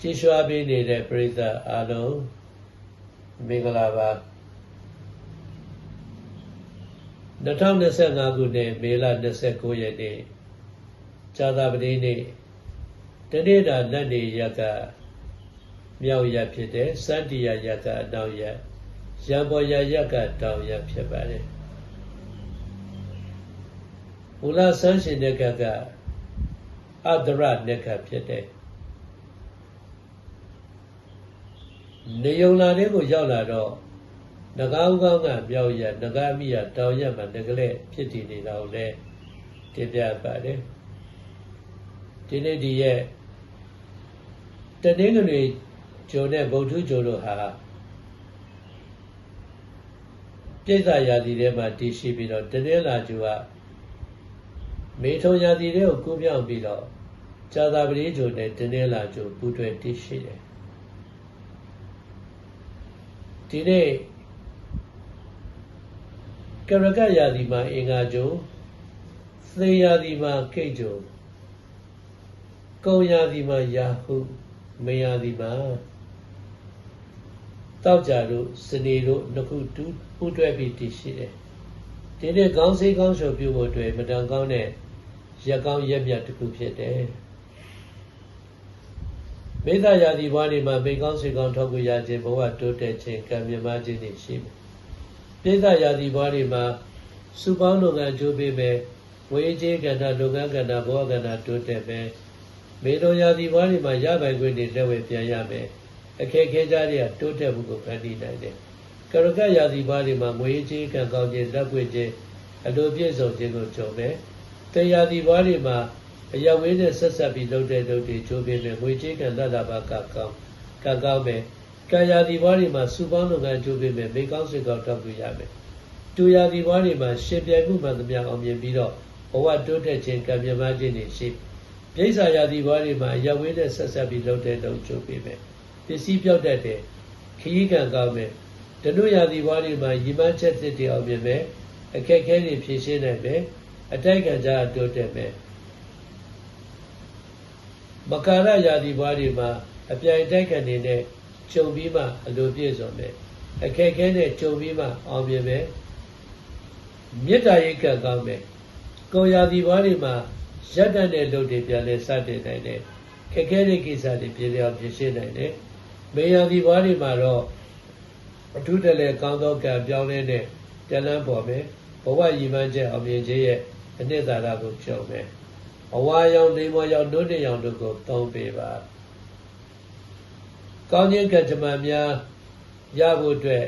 ကြည်ရွှာပေးနေတဲ့ပရိသတ်အားလုံးမင်္ဂလာပါ2025ခုနှစ်မေလ29ရက်နေ့ဇာတာပတိနေ့တနေ့တာလက်နေရက်ကမြောက်ရက်ဖြစ်တဲ့စတ္တိယရက်ကအနောက်ရက်ရံပေါ်ရရက်ကတောင်ရက်ဖြစ်ပါတယ်မူလဆန်းရှင်တဲ့ကကအဒရနက္ခဖြစ်တဲ့ နေယုံလာတဲ့ကိုရောက်လာတော့ငကားဥကောင်းကမြောက်ရက်ငကားမိရတောင်ရက်မှာငကလေးဖြစ်တည်နေတာကိုလည်းတင်ပြပါတယ်ဒီနေ့ဒီရက်တနင်္ဂနွေဂျုံနဲ့ဗုဒ္ဓဂျုံတို့ဟာပြိဿရာသီထဲမှာတည်ရှိပြီးတော့တနင်္လာဂျုံကမေထုံရာသီတွေကိုကူးပြောင်းပြီးတော့ဇာတာပတိဂျုံနဲ့တနင်္လာဂျုံပူးတွဲတည်ရှိတယ် ဒီနေ့ကရကရာသီမှာအင်္ဂါဂျုံသေရာသီမှာကိတ်ဂျုံကုံရာသီမှာယာဟုမေရာသီမှာတောက်ကြတို့စနေတို့နှစ်ခုတူပူးတွဲပြီးတည်ရှိတယ်ဒီနေ့ကောင်းစိတ်ကောင်းရှုပ်ပြုဖို့အတွက်မတန်ကောင်းတဲ့ရက်ကောင်းရက်မြတ်တစ်ခုဖြစ်တယ် မေတ္တာရာသီဘွားတွေမှာမိကောင်းစိတ်ကောင်းထောက်ကူရခြင်းဘဝတိုးတက်ခြင်းကံမြမခြင်းတွေရှိမယ်မေတ္တာရာသီဘွားတွေမှာစုပေါင်းလုပ်ငန်းကြိုးပေးမယ်ဝေကြီးကဏ္ဍလုပ်ငန်းကဏ္ဍဘဝကဏ္ဍတိုးတက်မယ်မေတော်ရာသီဘွားတွေမှာရပိုင်ခွင့်တွေလက်ဝဲပြန်ရမယ်အခက်ခဲကြတဲ့တိုးတက်မှုကိုဖန်တီးနိုင်တယ်ကရကရာသီဘွားတွေမှာငွေကြီးကံကောင်းခြင်းလက်ပွင့်ခြင်းအလိုပြည့်စုံခြင်းကိုကြုံမယ်တရားဒီဘွားတွေမှာ အယဝေးနဲ့ဆက်ဆက်ပြီးလုပ်တဲ့လုပ်တွေကြိုးပေးမယ်ငွေကြေးကံလက်လာပါကကောင်းကံကောင်းမယ်ကာယာဒီဘွားတွေမှာစုပေါင်းလုပ်ငန်းကြိုးပေးမယ်မိကောင်းစိတ်ကောင်းတောက်ပြရမယ်တူယာဒီဘွားတွေမှာရှင်ပြိုင်မှုမှန်သမျှအောင်မြင်ပြီးတော့ဘဝတိုးတက်ခြင်းကံမြမခြင်းတွေရှိပြိဿာယာဒီဘွားတွေမှာအယဝေးနဲ့ဆက်ဆက်ပြီးလုပ်တဲ့လုပ်ကြိုးပေးမယ်ပစ္စည်းပြောက်တတ်တဲ့ခရီးကံကောင်းမယ်တနုယာဒီဘွားတွေမှာရီမန်းချက်တစ်တွေအောင်မြင်မယ်အခက်ခဲတွေဖြေရှင်းနိုင်မယ်အတိုက်ခံကြတိုးတက်မယ် မကာရယာဒီဘွားတွေမှာအပြိုင်တိုက်ခံနေတဲ့ကြုံပြီးမှအလိုပြည့်စုံမယ်အခက်ခဲနဲ့ကြုံပြီးမှအောင်မြင်မယ်မေတ္တာရိတ်ကကောင်းမယ်ကိုယာဒီဘွားတွေမှာရက်တတ်တဲ့လုပ်တွေပြန်လဲစတင်နိုင်တယ်ခက်ခဲတဲ့ကိစ္စတွေပြည်လျောက်ဖြေရှင်းနိုင်တယ်မေယာဒီဘွားတွေမှာတော့အထူးတလဲကောင်းသောကံပြောင်းလဲတဲ့တလန်းပေါ်မယ်ဘဝရည်မှန်းချက်အောင်မြင်ခြင်းရဲ့အနှစ်သာရကိုကြုံမယ် အဝါရောင်နေမောရောင်ဒုတိယရောင်တို့ကိုသုံးပေးပါကောင်းခြင်းကကြမ္မာများရဖို့အတွက်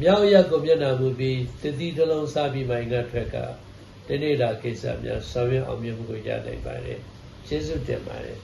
မြောက်ရက်ကိုမျက်နှာမူပြီးတတိတလုံးစပြီးမိုင်ကထွက်ကတနေ့တာကိစ္စများဆောင်ရွက်အောင်မြင်မှုကိုရနိုင်ပါတယ်ကျေးဇူးတင်ပါတယ်